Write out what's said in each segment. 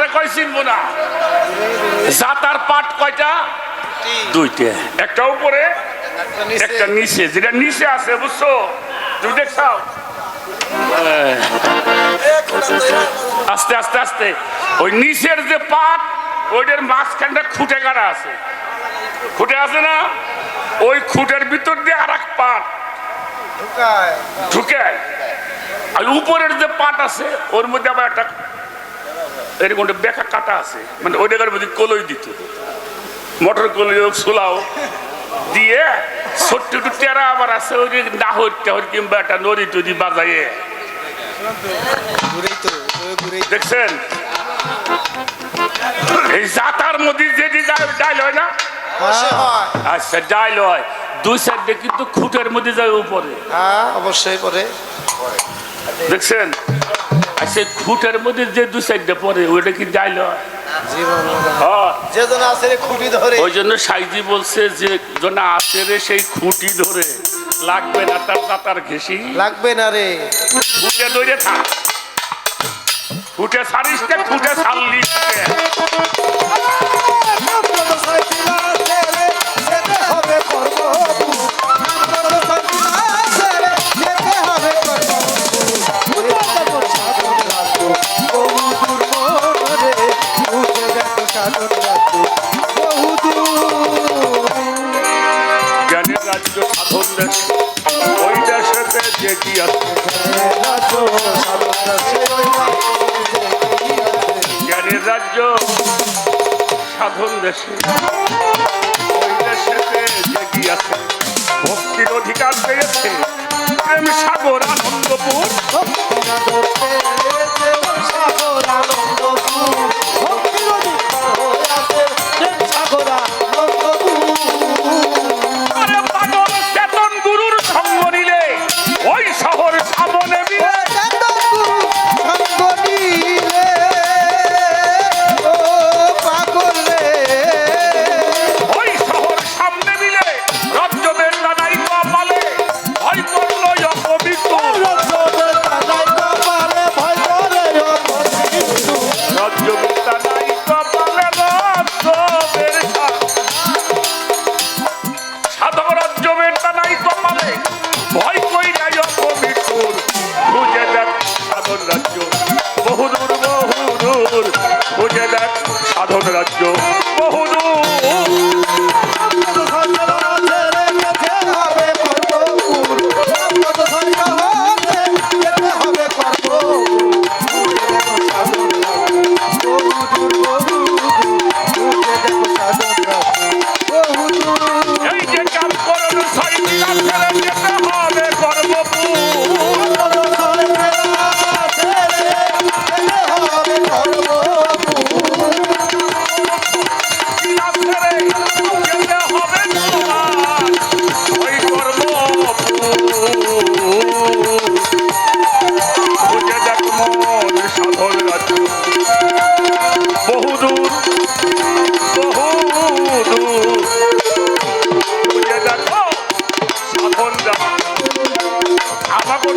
জাতারে কয় চিনবো না? জাতার পাট কয়টা? দুইটা। একটা উপরে, একটা নিচে। যেটা নিচে আছে, বুঝছ? তুমি দেখছাও? আস্তে আস্তে আস্তে। ওই নিচের যে পাট, ওইটার মাঝখানটা খুঁটে কাটা আছে। খুঁটে আছে না? ওই খুঁটের ভিতর দিয়ে আর এক পাট। ঢুকে আর উপরের যে পাট আছে, ওর মধ্যে আবার একটা এরকম একটা বেকা কাটা আছে। মানে ওই জায়গার মধ্যে কলই দিত। মোটর কলই হোক সোলাও দিয়ে ছোট্ট একটু টেরা আবার আছে ওই নাহর টাহর কিংবা একটা নড়ি টড়ি বাজাইয়ে দেখছেন? এই জাতার মধ্যে যেটি ডাল হয় না? আচ্ছা ডাল হয়। দুই সাইডে কিন্তু খুঁটের মধ্যে যায় উপরে। হ্যাঁ অবশ্যই পরে। দেখছেন? আর সেই খুঁটের মধ্যে যে দুই সাইডটা পড়ে ওইটা কি ডাইল হয়। ওই জন্য সাইজি বলছে যে জন আছে রে সেই খুঁটি ধরে লাগবে না তার দাতার ঘেসি লাগবে না রে। খুঁটে ধরে থাক। খুঁটে না খুঁটে ছাড়লিস কে? জ্ঞানের রাজ্য সাধন দেশ ওই দেশেতে যে কি আছে জ্ঞানের রাজ্য সাধন দেশে ওই দেশেতে যে কি আছে ভক্তির অধিকার পেয়েছে প্রেম সাগর আনন্দপুর। আরে রাজ্য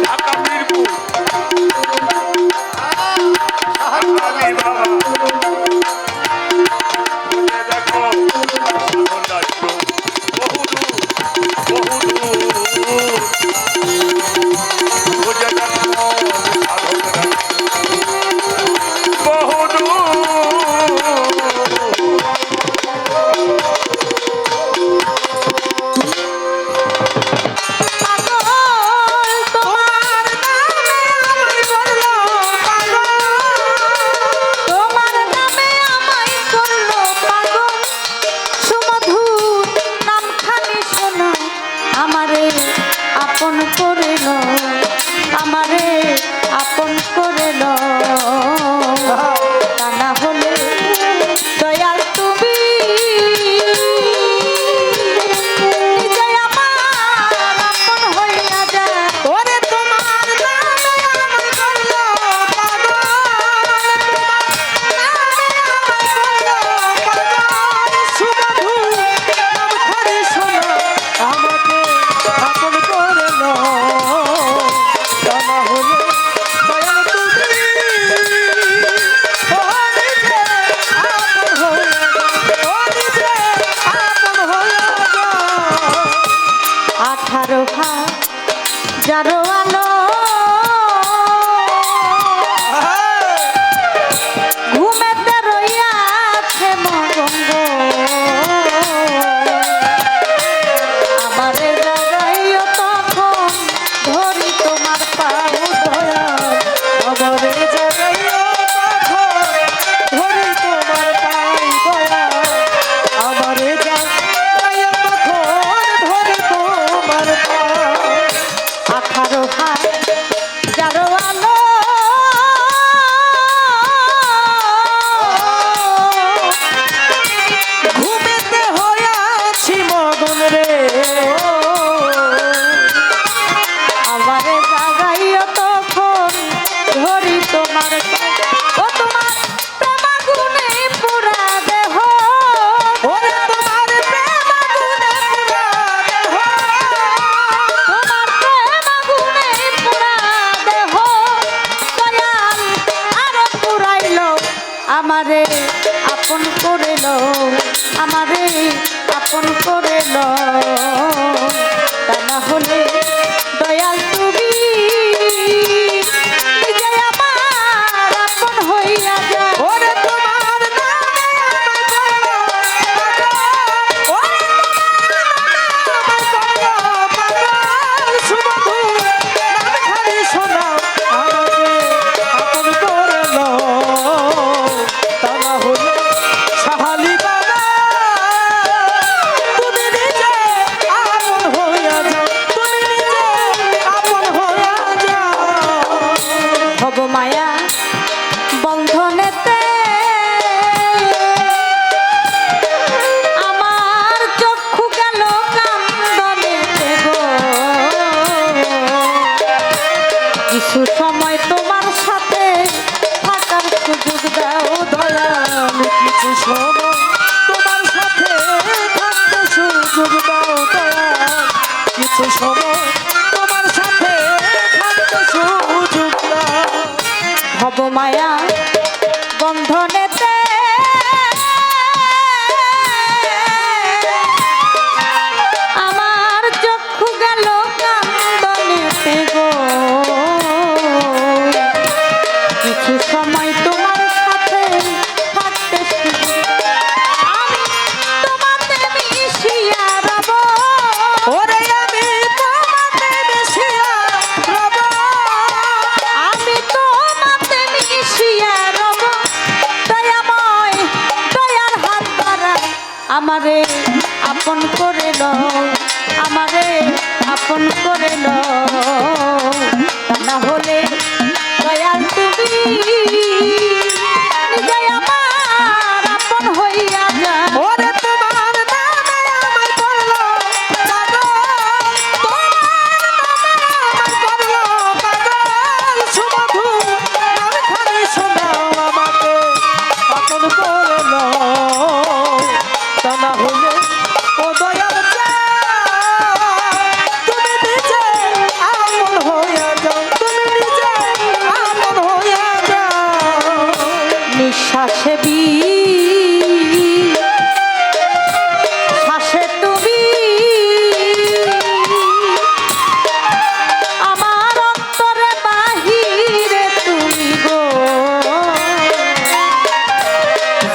ডাক আমারে আপন করে লয় তা না হলে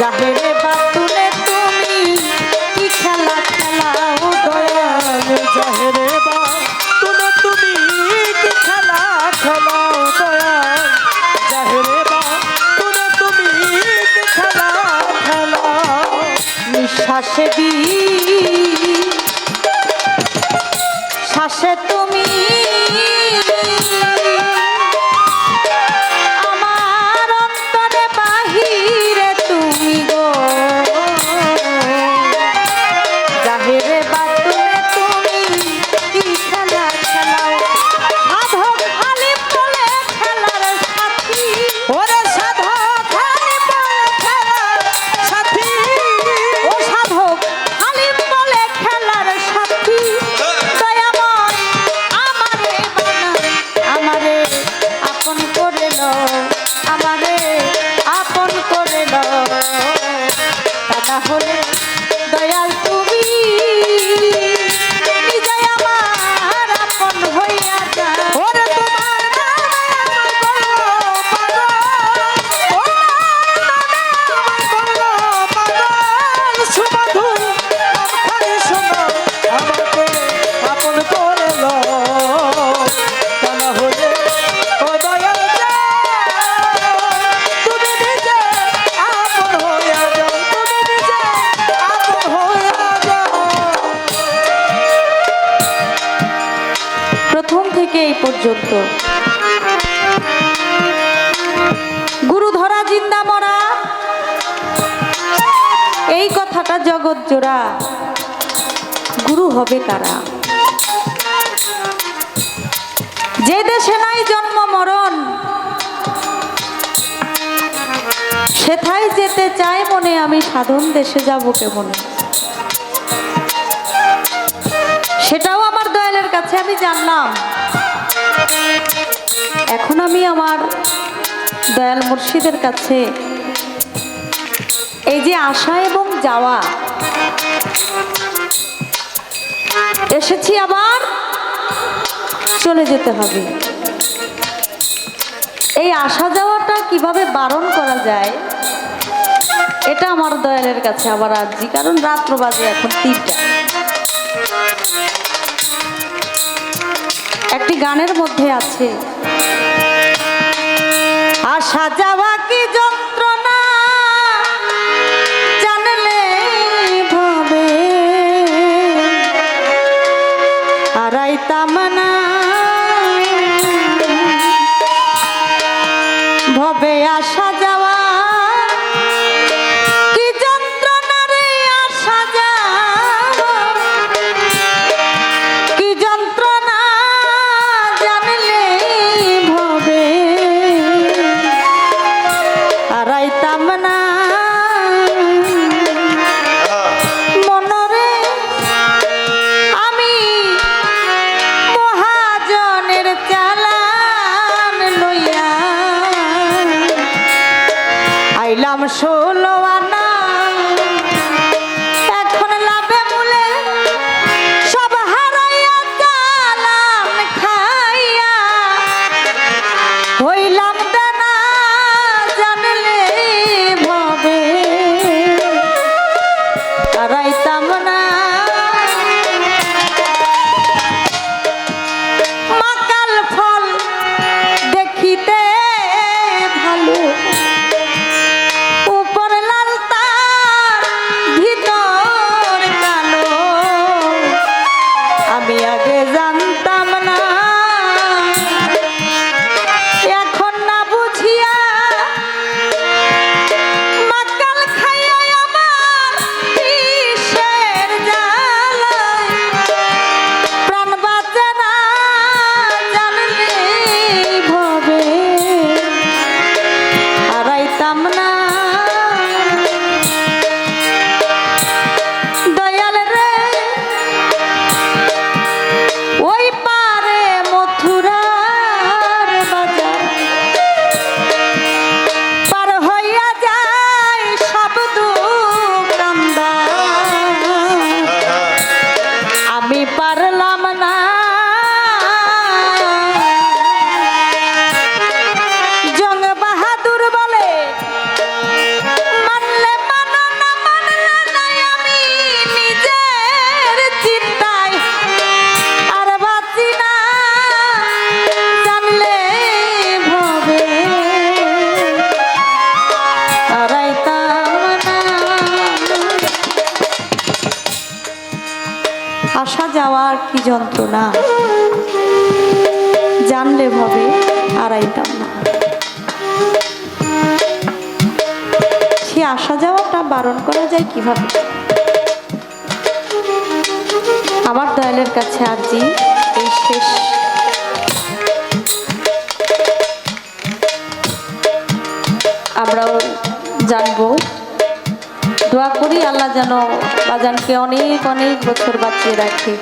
Ibrahim. না হলে কথাটা জগৎ জোড়া। গুরু হবে তারা। যে দেশে নাই জন্ম মরণ, সেথায় যেতে চাই মনে আমি সাধন দেশে যাব কেমন? সেটাও আমার দয়ালের কাছে আমি জানলাম। এখন আমি আমার দয়াল মুর্শিদের কাছে এই যে আসা এবং যাওয়া। এসেছি আবার। চলে যেতে হবে। এই আসা যাওয়াটা কীভাবে বারণ করা যায়, এটা আমার দয়ালের কাছে আবার আর্জি কারণ রাত্র বাজে এখন তিনটা। একটি গানের মধ্যে আছে আসা যায় কীভাবে? আমার দয়ালের কাছে আর্জি এই শেষ। আমরাও জানব। দোয়া করি আল্লাহ যেন বাজানকে অনেক অনেক বছর বাঁচিয়ে রাখে।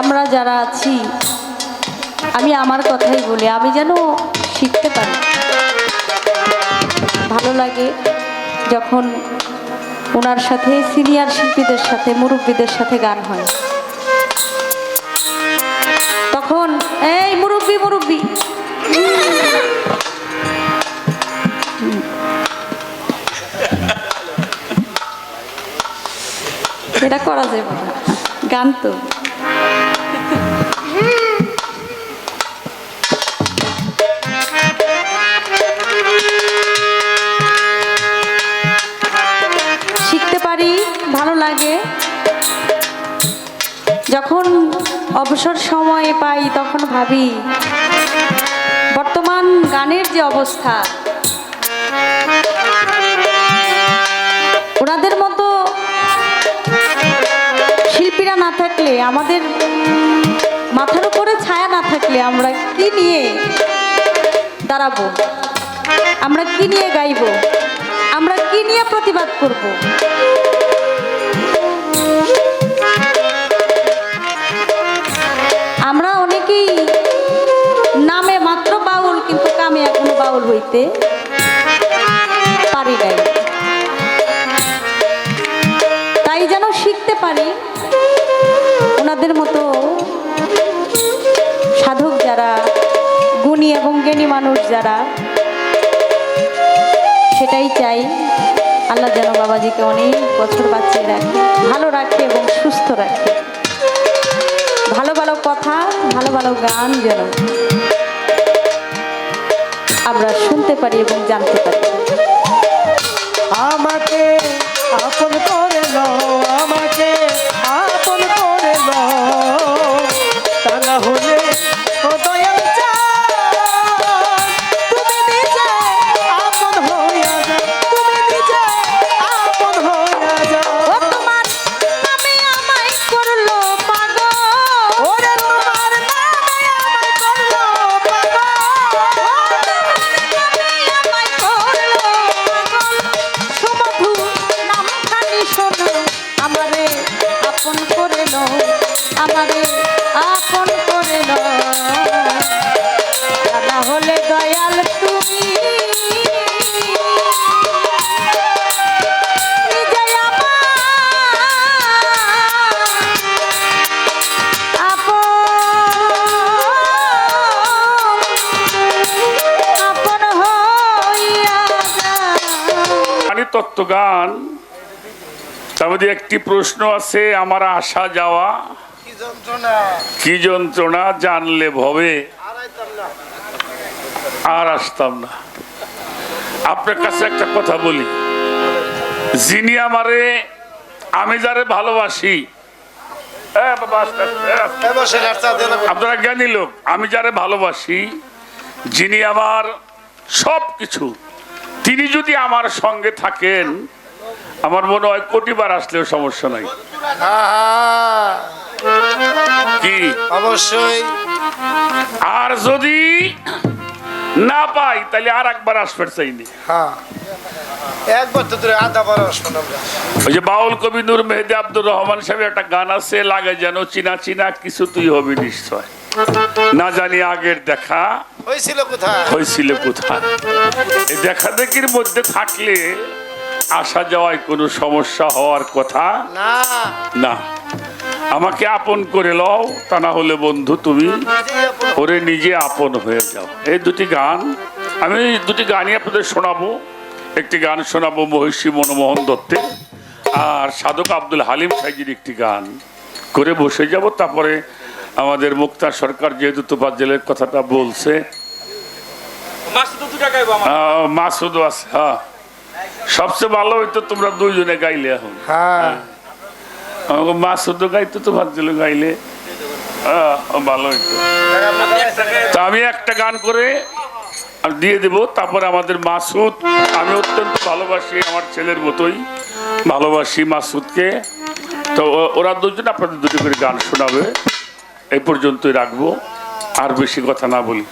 আমরা যারা আছি, আমি আমার কথাই বলি, আমি যেন শিখতে পারি। ভালো লাগে। যখন ওনার সাথে সিনিয়র শিল্পীদের সাথে, মুরব্বীদের সাথে গান হয়। তখন, এই মুরব্বী মুরব্বী। এটা করা না গান তো। লাগে। যখন অবসর সময় পাই, তখন ভাবি, বর্তমান গানের যে অবস্থা, ওনাদের মতো শিল্পীরা না থাকলে, আমাদের মাথার উপরে ছায়া না থাকলে আমরা কি নিয়ে দাঁড়াবো? আমরা কি নিয়ে গাইবো? আমরা কি নিয়ে প্রতিবাদ করব? বাউল হইতে পারি নাই। তাই যেন শিখতে পারি ওনাদের মতো সাধক যারা, গুণী এবং জ্ঞানী মানুষ যারা, সেটাই চাই। আল্লাহ যেন বাবাজিকে অনেক বছর বাঁচিয়ে রাখে, ভালো রাখে এবং সুস্থ রাখে। ভালো ভালো কথা, ভালো ভালো গান যেন। আমরা শুনতে পারি এবং জানতে পারি। আমাকে আপন করে লও গান তার মধ্যে একটি প্রশ্ন আছে আমার আসা যাওয়া। কি যন্ত্রণা? জানলে ভবে। আর আসতাম না। আপনার কাছে একটা কথা বলি। যিনি আমারে আমি যারে ভালোবাসি আপনারা জ্ঞানী লোক আমি যারে ভালোবাসি যিনি আমার সব কিছু তিনি যদি আমার সঙ্গে থাকেন আমার মনে হয় কোটিবার আসলেও সমস্যা নাই। কি? অবশ্যই। আর যদি না পাই তাহলে আর একবার আসবার চাইনি। হ্যাঁ। একবার তো আধা বার ওই যে বাউল কবি নূর মেহেদি আব্দুর রহমান সাহেব একটা গান আছে লাগে যেন চিনা চিনা কিছু তুই হবি নিশ্চয়। না জানি আগের দেখা। হয়েছিল কোথায়? হয়েছিল কোথায়? এই দেখা দেখির মধ্যে থাকলে আসা যাওয়ায় কোনো সমস্যা হওয়ার কথা না। না। আমাকে আপন করে লও তা না হলে বন্ধু তুমি ওরে নিজে আপন হয়ে যাও। এই দুটি গান আমি দুটি গানই আপনাদের শোনাবো। একটি গান শোনাবো মহিষী মনমোহন দত্তের আর সাধক আব্দুল হালিম সাইজির একটি গান। করে বসে যাব তারপরে আমাদের মুক্তা সরকার যেহেতু তোপার জেলের কথাটা বলছে। মাসুদও আছে হ্যাঁ। সবচেয়ে ভালো হইতো তোমরা দুইজনে গাইলে এখন। হ্যাঁ। আমাকে মাসুদও গাইতো তোমার জেলে গাইলে ভালো হইতো। তা আমি একটা গান করে দিয়ে দেব। তারপরে আমাদের মাসুদ আমি অত্যন্ত ভালোবাসি আমার ছেলের মতোই। ভালোবাসি মাসুদকে। তো ও- ওরা দুজন আপনাদের দুটো করে গান শোনাবে। এই পর্যন্তই রাখব। আর বেশি কথা না বলি।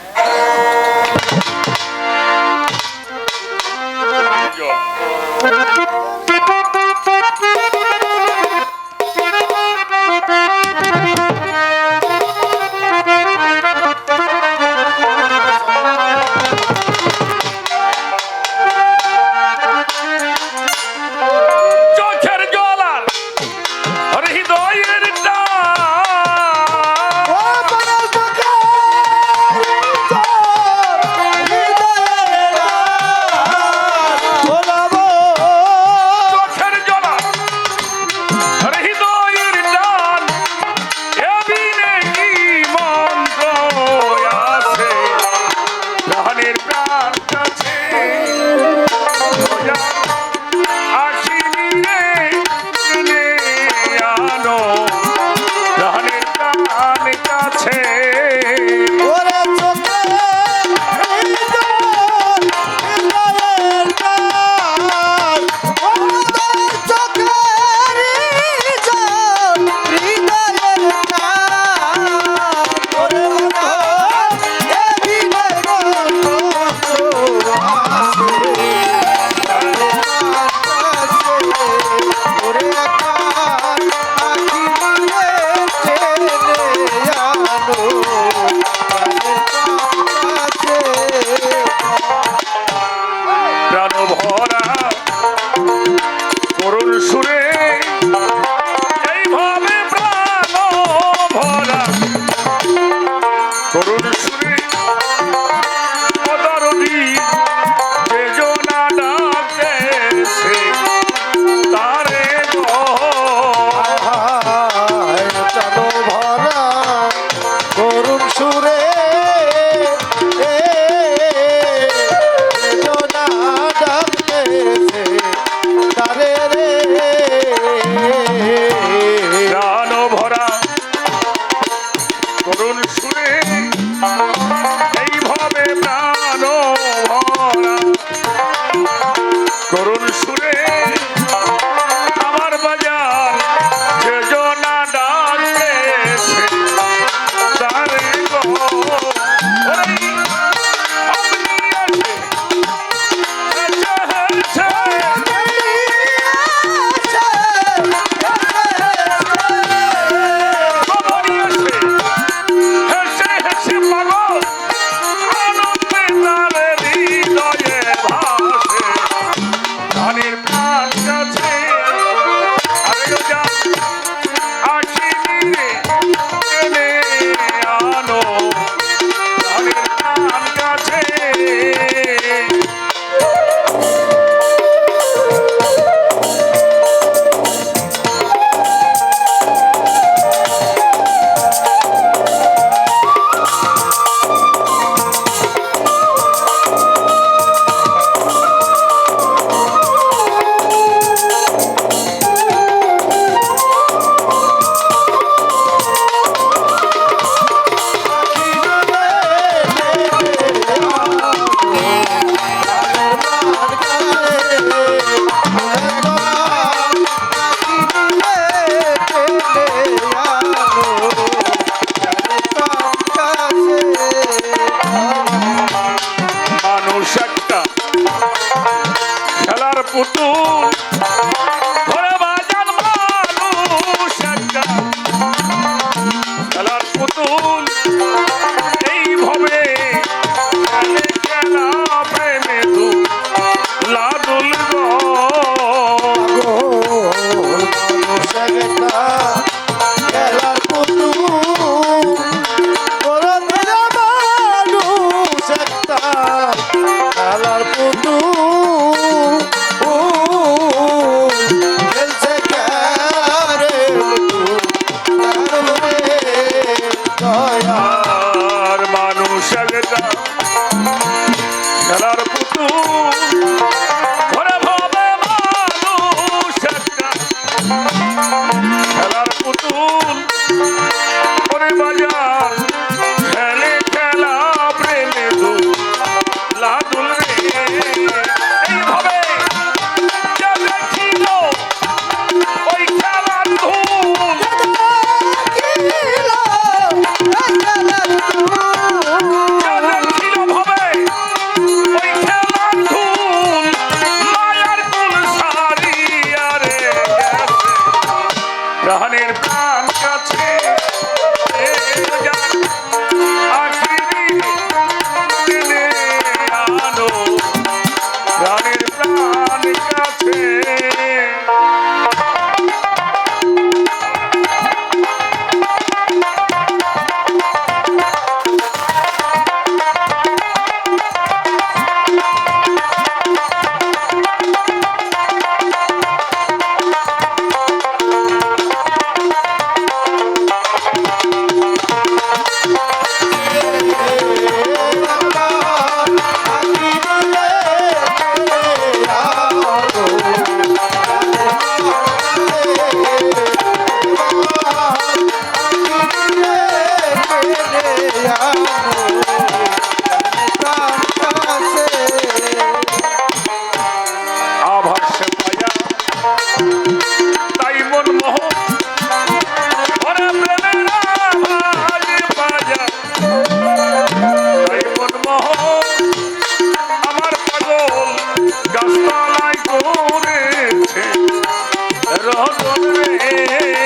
બોલે